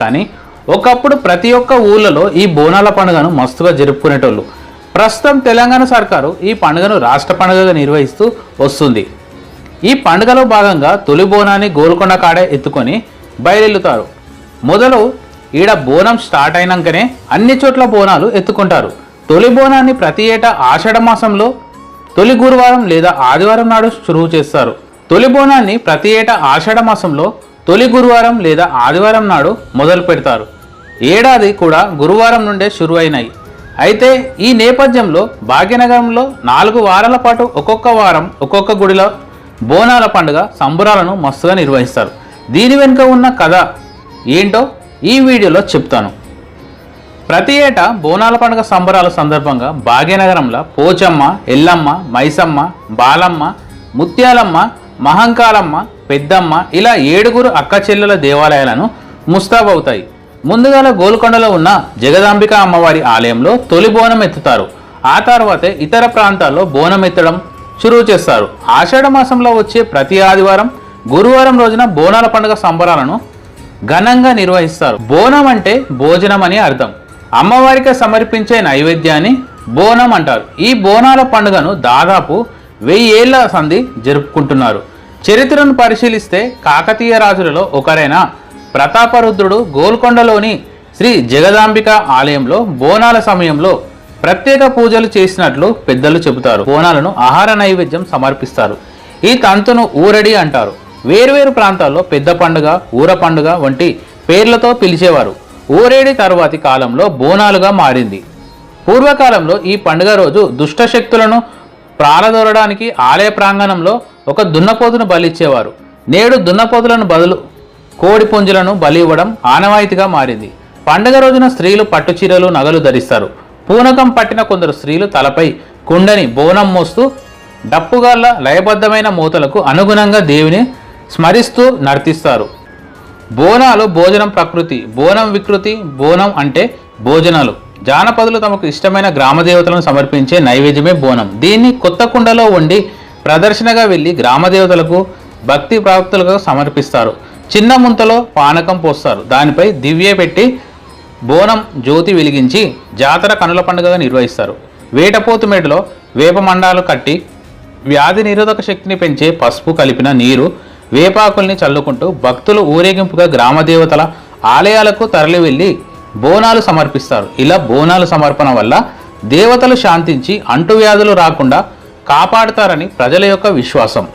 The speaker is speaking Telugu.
కానీ ఒకప్పుడు ప్రతి ఒక్క ఊళ్ళలో ఈ బోనాల పండుగను మస్తుగా జరుపుకునేటోళ్ళు. ప్రస్తుతం తెలంగాణ సర్కారు ఈ పండుగను రాష్ట్ర పండుగగా నిర్వహిస్తూ వస్తుంది. ఈ పండుగలో భాగంగా తొలి బోనాన్ని గోల్కొండ కాడే ఎత్తుకొని బయలుతారు మొదలు ఈడ బోనం స్టార్ట్ అయినాకనే అన్ని చోట్ల బోనాలు ఎత్తుకుంటారు. తొలి బోనాన్ని ప్రతి ఏటా ఆషాఢ మాసంలో తొలి గురువారం లేదా ఆదివారం నాడు షురువు చేస్తారు. తొలి బోనాన్ని ప్రతి ఏటా ఆషాఢ మాసంలో తొలి గురువారం లేదా ఆదివారం నాడు మొదలు పెడతారు. ఏడాది కూడా గురువారం నుండే షురు అయితే ఈ నేపథ్యంలో భాగ్యనగరంలో నాలుగు వారాల పాటు ఒక్కొక్క వారం ఒక్కొక్క గుడిలో బోనాల పండుగ సంబురాలను మస్తుగా నిర్వహిస్తారు. దీని వెనుక ఉన్న కథ ఏంటో ఈ వీడియోలో చెప్తాను. ప్రతి ఏటా బోనాల పండుగ సంబరాల సందర్భంగా భాగ్యనగరంలో పోచమ్మ ఎల్లమ్మ మైసమ్మ బాలమ్మ ముత్యాలమ్మ మహంకాలమ్మ పెద్దమ్మ ఇలా ఏడుగురు అక్క చెల్లెల దేవాలయాలను ముస్తాబవుతాయి. ముందుగాల గోల్కొండలో ఉన్న జగదాంబిక అమ్మవారి ఆలయంలో తొలి బోనం ఎత్తుతారు ఆ తర్వాతే ఇతర ప్రాంతాల్లో బోనం ఎత్తడం చురువు చేస్తారు. ఆషాఢ మాసంలో వచ్చే ప్రతి ఆదివారం గురువారం రోజున బోనాల పండుగ సంబరాలను ఘనంగా నిర్వహిస్తారు. బోనం అంటే భోజనం అని అర్థం. అమ్మవారికి సమర్పించే నైవేద్యాన్ని బోనం అంటారు. ఈ బోనాల పండుగను దాదాపు వెయ్యి ఏళ్ళ సంధి జరుపుకుంటున్నారు. చరిత్రను పరిశీలిస్తే కాకతీయ రాజులలో ఒకరైన ప్రతాపరుద్రుడు గోల్కొండలోని శ్రీ జగదాంబిక ఆలయంలో బోనాల సమయంలో ప్రత్యేక పూజలు చేసినట్లు పెద్దలు చెబుతారు. బోనాలను ఆహార నైవేద్యం సమర్పిస్తారు. ఈ తంతును ఊరడి అంటారు. వేర్వేరు ప్రాంతాల్లో పెద్ద పండుగ ఊర పండుగ వంటి పేర్లతో పిలిచేవారు. ఊరేడి తరువాతి కాలంలో బోనాలుగా మారింది. పూర్వకాలంలో ఈ పండుగ రోజు దుష్ట శక్తులను ప్రాలదొరడానికి ఆలయ ప్రాంగణంలో ఒక దున్నపోతును బలిచ్చేవారు. నేడు దున్నపోతులను బదులు కోడి పుంజులను బలి ఇవ్వడం ఆనవాయితీగా మారింది. పండుగ రోజున స్త్రీలు పట్టు చీరలు నగలు ధరిస్తారు. పూనకం పట్టిన కొందరు స్త్రీలు తలపై కుండని బోనం మోస్తూ డప్పుగాళ్ళ లయబద్ధమైన మూతలకు అనుగుణంగా దేవిని స్మరిస్తూ నర్తిస్తారు. బోనాలు భోజనం ప్రకృతి బోనం వికృతి బోనం అంటే భోజనాలు. జానపదులు తమకు ఇష్టమైన గ్రామదేవతలను సమర్పించే నైవేద్యమే బోనం. దీన్ని కొత్త కుండలో వండి ప్రదర్శనగా వెళ్ళి గ్రామదేవతలకు భక్తి ప్రాప్తులకు సమర్పిస్తారు. చిన్న ముంతలో పానకం పోస్తారు. దానిపై దివ్య పెట్టి బోనం జ్యోతి వెలిగించి జాతర కనుల పండుగగా నిర్వహిస్తారు. వేటపోతు మెడలో వేప మండాలు కట్టి వ్యాధి నిరోధక శక్తిని పెంచే పసుపు కలిపిన నీరు వేపాకుల్ని చల్లుకుంటూ భక్తులు ఊరేగింపుగా గ్రామదేవతల ఆలయాలకు తరలి వెళ్ళి బోనాలు సమర్పిస్తారు. ఇలా బోనాలు సమర్పణ వల్ల దేవతలు శాంతించి అంటువ్యాధులు రాకుండా కాపాడుతారని ప్రజల యొక్క విశ్వాసం.